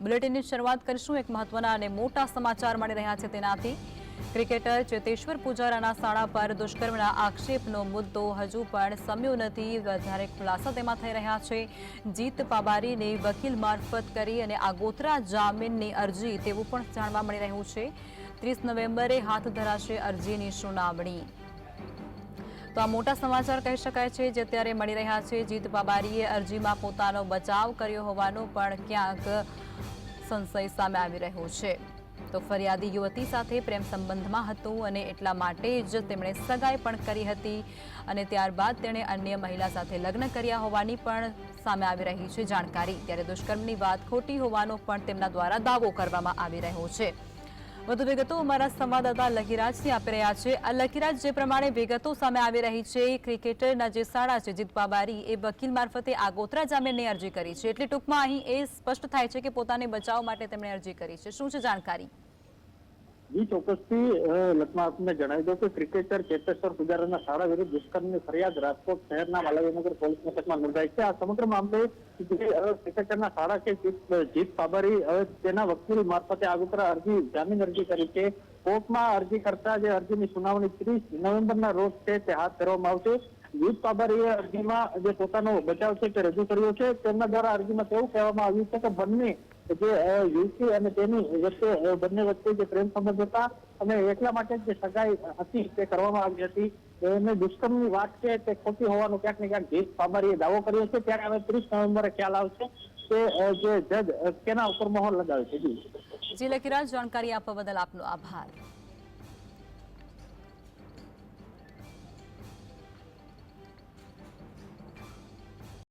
બુલેટિનની શરૂઆત કરીશું. એક મહત્વના અને મોટા સમાચાર મળી રહ્યા છે તેનાથી. ક્રિકેટર ચેતેશ્વર પુજારાના શાળા પર દુષ્કર્મના આક્ષેપનો મુદ્દો હજુ પણ સમ્યો નથી. વધારે ખુલાસા તેમાં થઈ રહ્યા છે. જીત પાબારીને વકીલ મારફત કરી અને આગોતરા જામીનની અરજી તેવું પણ જાણવા મળી રહ્યું છે. ત્રીસ નવેમ્બરે હાથ ધરાશે અરજીની સુનાવણી. તો આ મોટા સમાચાર કહી શકાય છે જે અત્યારે મળી રહ્યા છે. જીત બાબારીએ અરજીમાં પોતાનો બચાવ કર્યો હોવાનો પણ ક્યાંક સંશય સામે આવી રહ્યો છે. તો ફરિયાદી યુવતી સાથે પ્રેમ સંબંધમાં હતું અને એટલા માટે જ તેમણે સગાઈ પણ કરી હતી અને ત્યારબાદ તેણે અન્ય મહિલા સાથે લગ્ન કર્યા હોવાની પણ સામે આવી રહી છે જાણકારી. ત્યારે દુષ્કર્મની વાત ખોટી હોવાનો પણ તેમના દ્વારા દાવો કરવામાં આવી રહ્યો છે. વધુ વિગતો અમારા સંવાદદાતા લકીરાજથી આપી રહ્યા છે. આ લકીરાજ જે પ્રમાણે વિગતો સામે આવી રહી છે ક્રિકેટરના જે શાળા છે, જીત બાબારી એ વકીલ મારફતે આગોતરા જામીનની અરજી કરી છે. એટલે ટૂંકમાં અહીં એ સ્પષ્ટ થાય છે કે પોતાને બચાવ માટે તેમણે અરજી કરી છે. શું છે જાણકારી? જી ચોક્કસથી લતમાં આપને જણાવી દઉં કે ક્રિકેટર ચેતેશ્વર પુજારાના શાળા વિરુદ્ધ દુષ્કર્મની ફરિયાદ રાજકોટ શહેરના માલવીનગર પોલીસ મથકમાં નોંધાઈ છે. આ સમગ્ર મામલે ક્રિકેટરના શાળા કે જીત પાબારી તેના વકીલ મારફતે આગોતરા અરજી, જામીન અરજી કરી છે. કોર્ટમાં અરજી કરતા જે અરજીની સુનાવણી ત્રીસ નવેમ્બરના રોજ છે તે હાથ ધરવામાં આવશે. જીત પાબારીએ અરજીમાં જે પોતાનો બચાવ છે તે રજૂ કર્યો છે. તેમના દ્વારા અરજીમાં તેવું કહેવામાં આવ્યું છે કે બંને જે યુવતી અને તેની વચ્ચે બંને વચ્ચે જે પ્રેમ સંબંધ હતા, અને એટલા માટે જે સગાઈ હતી, તે કરવામાં આવી હતી એને દુષ્કર્મની વાત છે, તે ખોટી હોવાનો ક્યાંક ને ક્યાંક જીત પાબારીએ દાવો કર્યો છે, ત્યારે હવે ત્રીસ નવેમ્બરે ખ્યાલ આવશે કે જે જજ તેના ઉપર મોહર લગાવે છે. જી. લકીરાજ જાણકારી આપવા બદલ આપનો આભાર.